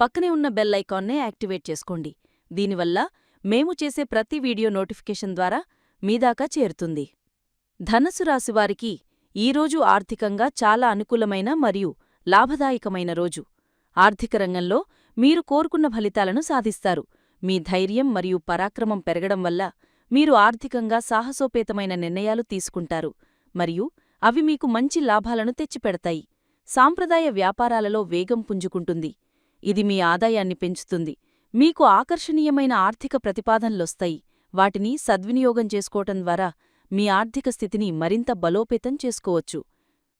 పక్కనే ఉన్న bell ఐకాన్నే activate చేసుకోండి. దీనివల్ల మేము చేసే ప్రతి వీడియో నోటిఫికేషన్ ద్వారా మీదాకా చేరుతుంది. ధనసు రాశివారికి ఈరోజు ఆర్థికంగా చాలా అనుకూలమైన మరియు లాభదాయకమైన రోజు. ఆర్థిక రంగంలో మీరు కోరుకున్న ఫలితాలను సాధిస్తారు. మీ ధైర్యం మరియు పరాక్రమం పెరగడం వల్ల మీరు ఆర్థికంగా సాహసోపేతమైన నిర్ణయాలు తీసుకుంటారు. మరియు అవి మీకు మంచి లాభాలను తెచ్చిపెడతాయి. సాంప్రదాయ వ్యాపారాలలో వేగం పుంజుకుంటుంది. ఇది మీ ఆదాయాన్ని పెంచుతుంది. మీకు ఆకర్షణీయమైన ఆర్థిక ప్రతిపాదనలొస్తాయి. వాటిని సద్వినియోగం చేసుకోవటం ద్వారా మీ ఆర్థిక స్థితిని మరింత బలోపేతం చేసుకోవచ్చు.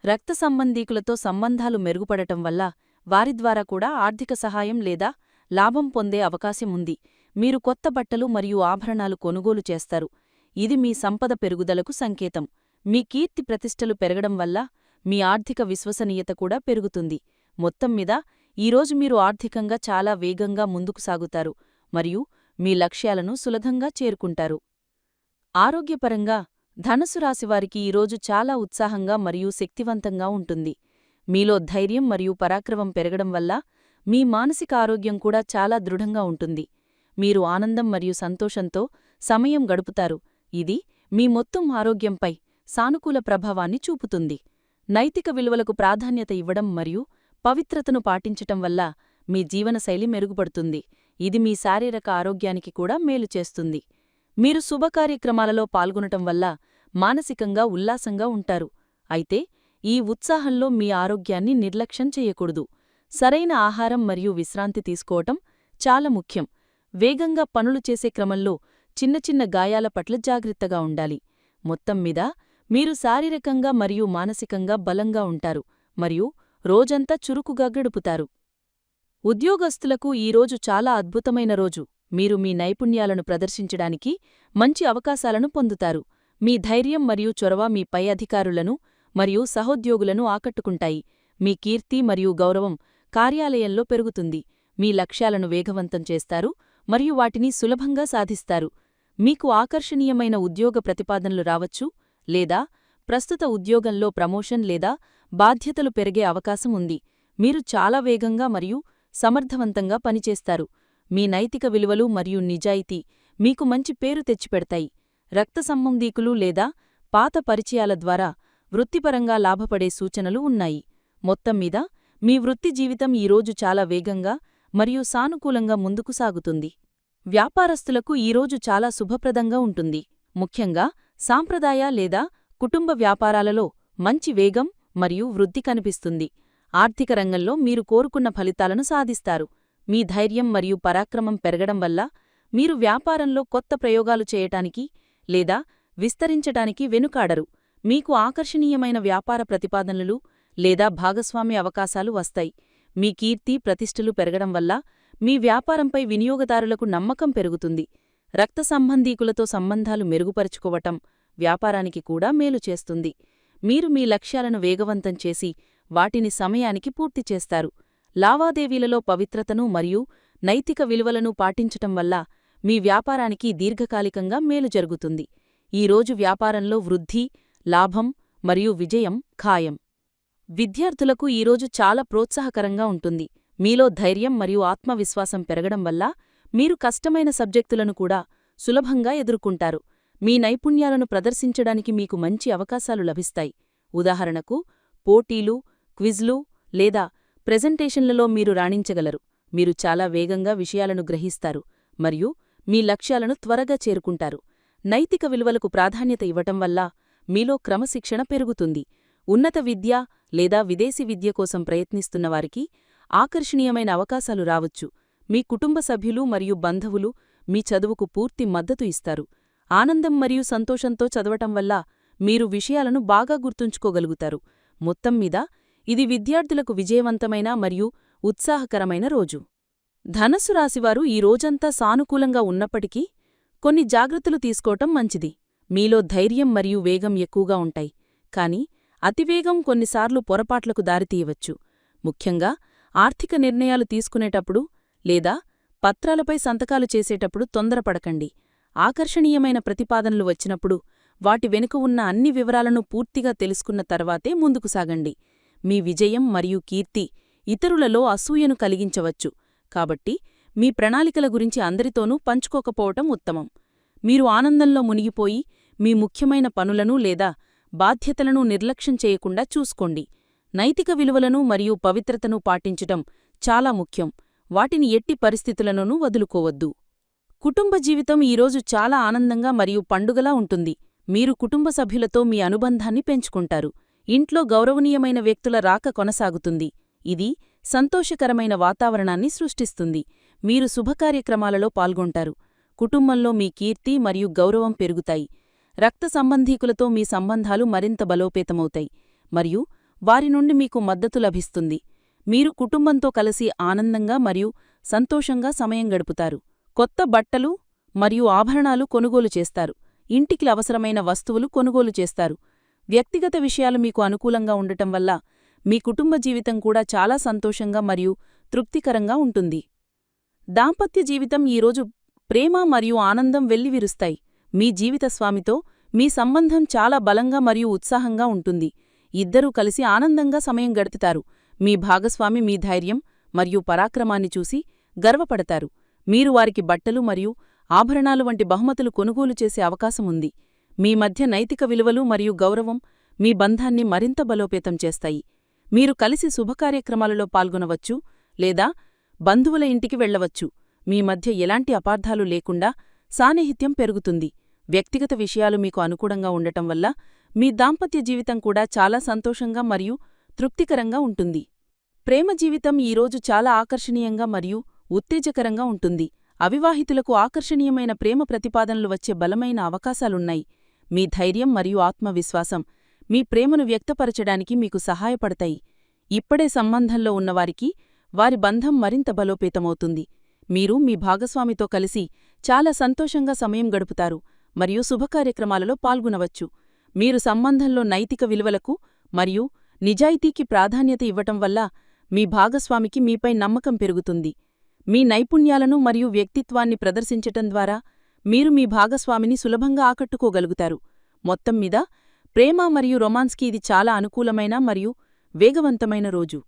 రక్త సంబంధీకులతో సంబంధాలు మెరుగుపడటం వల్ల వారి ద్వారా కూడా ఆర్థిక సహాయం లేదా లాభం పొందే అవకాశం ఉంది. మీరు కొత్త బట్టలు మరియు ఆభరణాలు కొనుగోలు చేస్తారు. ఇది మీ సంపద పెరుగుదలకు సంకేతం. మీ కీర్తి ప్రతిష్టలు పెరగడం వల్ల మీ ఆర్థిక విశ్వసనీయత కూడా పెరుగుతుంది. మొత్తం మీద ఈరోజు మీరు ఆర్థికంగా చాలా వేగంగా ముందుకు సాగుతారు మరియు మీ లక్ష్యాలను సులభంగా చేరుకుంటారు. ఆరోగ్యపరంగా ధనసు రాశివారికి ఈరోజు చాలా ఉత్సాహంగా మరియు శక్తివంతంగా ఉంటుంది. మీలో ధైర్యం మరియు పరాక్రమం పెరగడం వల్ల మీ మానసిక ఆరోగ్యం కూడా చాలా దృఢంగా ఉంటుంది. మీరు ఆనందం మరియు సంతోషంతో సమయం గడుపుతారు. ఇది మీ మొత్తం ఆరోగ్యంపై సానుకూల ప్రభావాన్ని చూపుతుంది. నైతిక విలువలకు ప్రాధాన్యత ఇవ్వడం మరియు పవిత్రతను పాటించటం వల్ల మీ జీవనశైలి మెరుగుపడుతుంది. ఇది మీ శారీరక ఆరోగ్యానికి కూడా మేలు చేస్తుంది. మీరు శుభకార్యక్రమాలలో పాల్గొనటం వల్ల మానసికంగా ఉల్లాసంగా ఉంటారు. అయితే ఈ ఉత్సాహంలో మీ ఆరోగ్యాన్ని నిర్లక్ష్యం చేయకూడదు. సరైన ఆహారం మరియు విశ్రాంతి తీసుకోవటం చాలా ముఖ్యం. వేగంగా పనులు చేసే క్రమంలో చిన్న చిన్న గాయాల పట్ల జాగ్రత్తగా ఉండాలి. మొత్తం మీద మీరు శారీరకంగా మరియు మానసికంగా బలంగా ఉంటారు. మరియు రోజంతా చురుకుగా గడుపుతారు. ఉద్యోగస్తులకు ఈరోజు చాలా అద్భుతమైన రోజు. మీరు మీ నైపుణ్యాలను ప్రదర్శించడానికి మంచి అవకాశాలను పొందుతారు. మీ ధైర్యం మరియు చొరవ మీ పై అధికారులను మరియు సహోద్యోగులను ఆకట్టుకుంటాయి. మీ కీర్తి మరియు గౌరవం కార్యాలయంలో పెరుగుతుంది. మీ లక్ష్యాలను వేగవంతం చేస్తారు మరియు వాటిని సులభంగా సాధిస్తారు. మీకు ఆకర్షణీయమైన ఉద్యోగ ప్రతిపాదనలు రావచ్చు లేదా ప్రస్తుత ఉద్యోగంలో ప్రమోషన్ లేదా బాధ్యతలు పెరిగే అవకాశం ఉంది. మీరు చాలా వేగంగా మరియు సమర్థవంతంగా పనిచేస్తారు. మీ నైతిక విలువలు మరియు నిజాయితీ మీకు మంచి పేరు తెచ్చిపెడతాయి. రక్త సంబంధీకులు లేదా పాత పరిచయాల ద్వారా వృత్తిపరంగా లాభపడే సూచనలు ఉన్నాయి. మొత్తం మీద మీ వృత్తి జీవితం ఈరోజు చాలా వేగంగా మరియు సానుకూలంగా ముందుకు సాగుతుంది. వ్యాపారస్తులకు ఈరోజు చాలా శుభప్రదంగా ఉంటుంది. ముఖ్యంగా సాంప్రదాయ లేదా కుటుంబ వ్యాపారాలలో మంచి వేగం మరియు వృద్ధి కనిపిస్తుంది. ఆర్థిక రంగంలో మీరు కోరుకున్న ఫలితాలను సాధిస్తారు. మీ ధైర్యం మరియు పరాక్రమం పెరగడం వల్ల మీరు వ్యాపారంలో కొత్త ప్రయోగాలు చేయటానికి లేదా విస్తరించటానికి వెనుకాడరు. మీకు ఆకర్షణీయమైన వ్యాపార ప్రతిపాదనలు లేదా భాగస్వామ్య అవకాశాలు వస్తాయి. మీ కీర్తి ప్రతిష్టలు పెరగడం వల్ల మీ వ్యాపారంపై వినియోగదారులకు నమ్మకం పెరుగుతుంది. రక్త సంబంధీకులతో సంబంధాలు మెరుగుపరుచుకోవటం వ్యాపారానికి కూడా మేలు చేస్తుంది. మీరు మీ లక్ష్యాలను వేగవంతం చేసి వాటిని సమయానికి పూర్తి చేస్తారు. లావాదేవీలలో పవిత్రతను మరియు నైతిక విలువలను పాటించటం వల్ల మీ వ్యాపారానికి దీర్ఘకాలికంగా మేలు జరుగుతుంది. ఈరోజు వ్యాపారంలో వృద్ధి లాభం మరియు విజయం ఖాయం. విద్యార్థులకు ఈరోజు చాలా ప్రోత్సాహకరంగా ఉంటుంది. మీలో ధైర్యం మరియు ఆత్మవిశ్వాసం పెరగడం వల్ల మీరు కష్టమైన సబ్జెక్టులను కూడా సులభంగా ఎదుర్కొంటారు. మీ నైపుణ్యాలను ప్రదర్శించడానికి మీకు మంచి అవకాశాలు లభిస్తాయి. ఉదాహరణకు పోటీలు క్విజ్లు లేదా ప్రెజెంటేషన్లలో మీరు రాణించగలరు. మీరు చాలా వేగంగా విషయాలను గ్రహిస్తారు మరియు మీ లక్ష్యాలను త్వరగా చేరుకుంటారు. నైతిక విలువలకు ప్రాధాన్యత ఇవ్వటం వల్ల మీలో క్రమశిక్షణ పెరుగుతుంది. ఉన్నత విద్య లేదా విదేశీ విద్య కోసం ప్రయత్నిస్తున్నవారికి ఆకర్షణీయమైన అవకాశాలు రావచ్చు. మీ కుటుంబ సభ్యులు మరియు బంధువులు మీ చదువుకు పూర్తి మద్దతు ఇస్తారు. ఆనందం మరియు సంతోషంతో చదవటం వల్ల మీరు విషయాలను బాగా గుర్తుంచుకోగలుగుతారు. మొత్తం మీద ఇది విద్యార్థులకు విజయవంతమైన మరియు ఉత్సాహకరమైన రోజు. ధనస్సు రాశివారు ఈ రోజంతా సానుకూలంగా ఉన్నప్పటికీ కొన్ని జాగ్రత్తలు తీసుకోవటం మంచిది. మీలో ధైర్యం మరియు వేగం ఎక్కువగా ఉంటాయి. కాని అతివేగం కొన్నిసార్లు పొరపాట్లకు దారితీయవచ్చు. ముఖ్యంగా ఆర్థిక నిర్ణయాలు తీసుకునేటప్పుడు లేదా పత్రాలపై సంతకాలు చేసేటప్పుడు తొందరపడకండి. ఆకర్షణీయమైన ప్రతిపాదనలు వచ్చినప్పుడు వాటి వెనుక ఉన్న అన్ని వివరాలను పూర్తిగా తెలుసుకున్న తర్వాతే ముందుకు సాగండి. మీ విజయం మరియు కీర్తి ఇతరులలో అసూయను కలిగించవచ్చు. కాబట్టి మీ ప్రణాళికల గురించి అందరితోనూ పంచుకోకపోవటం ఉత్తమం. మీరు ఆనందంలో మునిగిపోయి మీ ముఖ్యమైన పనులను లేదా బాధ్యతలను నిర్లక్ష్యం చేయకుండా చూసుకోండి. నైతిక విలువలను మరియు పవిత్రతను పాటించటం చాలా ముఖ్యం. వాటిని ఎట్టి పరిస్థితులలోనూ వదులుకోవద్దు. కుటుంబ జీవితం ఈరోజు చాలా ఆనందంగా మరియు పండుగలా ఉంటుంది. మీరు కుటుంబ సభ్యులతో మీ అనుబంధాన్ని పెంచుకుంటారు. ఇంట్లో గౌరవనీయమైన వ్యక్తుల రాక కొనసాగుతుంది. ఇది సంతోషకరమైన వాతావరణాన్ని సృష్టిస్తుంది. మీరు శుభకార్యక్రమాలలో పాల్గొంటారు. కుటుంబంలో మీ కీర్తి మరియు గౌరవం పెరుగుతాయి. రక్త సంబంధీకులతో మీ సంబంధాలు మరింత బలోపేతమవుతాయి. మరియు వారి నుండి మీకు మద్దతు లభిస్తుంది. మీరు కుటుంబంతో కలిసి ఆనందంగా మరియు సంతోషంగా సమయం గడుపుతారు. కొత్త బట్టలు మరియు ఆభరణాలు కొనుగోలు చేస్తారు. ఇంటికి అవసరమైన వస్తువులు కొనుగోలు చేస్తారు. వ్యక్తిగత విషయాలు మీకు అనుకూలంగా ఉండటం వల్ల మీ కుటుంబ జీవితం కూడా చాలా సంతోషంగా మరియు తృప్తికరంగా ఉంటుంది. దాంపత్య జీవితం ఈరోజు ప్రేమ మరియు ఆనందం వెల్లివిరుస్తాయి. మీ జీవిత స్వామితో మీ సంబంధం చాలా బలంగా మరియు ఉత్సాహంగా ఉంటుంది. ఇద్దరూ కలిసి ఆనందంగా సమయం గడుపుతారు. మీ భాగస్వామి మీ ధైర్యం మరియు పరాక్రమాన్ని చూసి గర్వపడతారు. మీరు వారికి బట్టలు మరియు ఆభరణాలు వంటి బహుమతులు కొనుగోలు చేసే అవకాశం ఉంది. మీ మధ్య నైతిక విలువలు మరియు గౌరవం మీ బంధాన్ని మరింత బలోపేతం చేస్తాయి. మీరు కలిసి శుభకార్యక్రమాలలో పాల్గొనవచ్చు లేదా బంధువుల ఇంటికి వెళ్ళవచ్చు మీ మధ్య ఎలాంటి అపార్థాలు లేకుండా సాన్నిహిత్యం పెరుగుతుంది. వ్యక్తిగత విషయాలు మీకు అనుకూలంగా ఉండటం వల్ల మీ దాంపత్య జీవితం కూడా చాలా సంతోషంగా మరియు తృప్తికరంగా ఉంటుంది. ప్రేమ జీవితం ఈరోజు చాలా ఆకర్షణీయంగా మరియు ఉత్తేజకరంగా ఉంటుంది. అవివాహితులకు ఆకర్షణీయమైన ప్రేమ ప్రతిపాదనలు వచ్చే బలమైన అవకాశాలున్నాయి. మీ ధైర్యం మరియు ఆత్మవిశ్వాసం మీ ప్రేమను వ్యక్తపరచడానికి మీకు సహాయపడతాయి. ఇప్పుడే సంబంధంలో ఉన్నవారికి వారి బంధం మరింత బలోపేతమవుతుంది. మీరు మీ భాగస్వామితో కలిసి చాలా సంతోషంగా సమయం గడుపుతారు మరియు శుభకార్యక్రమాలలో పాల్గొనవచ్చు. మీరు సంబంధంలో నైతిక విలువలకు మరియు నిజాయితీకి ప్రాధాన్యత ఇవ్వటం వల్ల మీ భాగస్వామికి మీపై నమ్మకం పెరుగుతుంది. మీ నైపుణ్యాలను మరియు వ్యక్తిత్వాన్ని ప్రదర్శించటం ద్వారా మీరు మీ భాగస్వామిని సులభంగా ఆకట్టుకోగలుగుతారు. మొత్తం మీద ప్రేమ మరియు రొమాన్స్కి ఇది చాలా అనుకూలమైన మరియు వేగవంతమైన రోజు.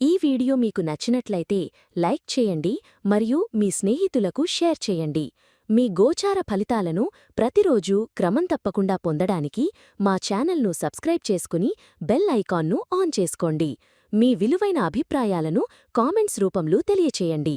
ఈ వీడియో మీకు నచ్చినట్లయితే లైక్ చేయండి మరియు మీ స్నేహితులకు షేర్ చేయండి. మీ గోచార ఫలితాలను ప్రతిరోజూ క్రమం తప్పకుండా పొందడానికి మా ఛానల్ను సబ్స్క్రైబ్ చేసుకుని బెల్ ఐకాన్ను ఆన్ చేసుకోండి. మీ విలువైన అభిప్రాయాలను కామెంట్స్ రూపంలో తెలియచేయండి.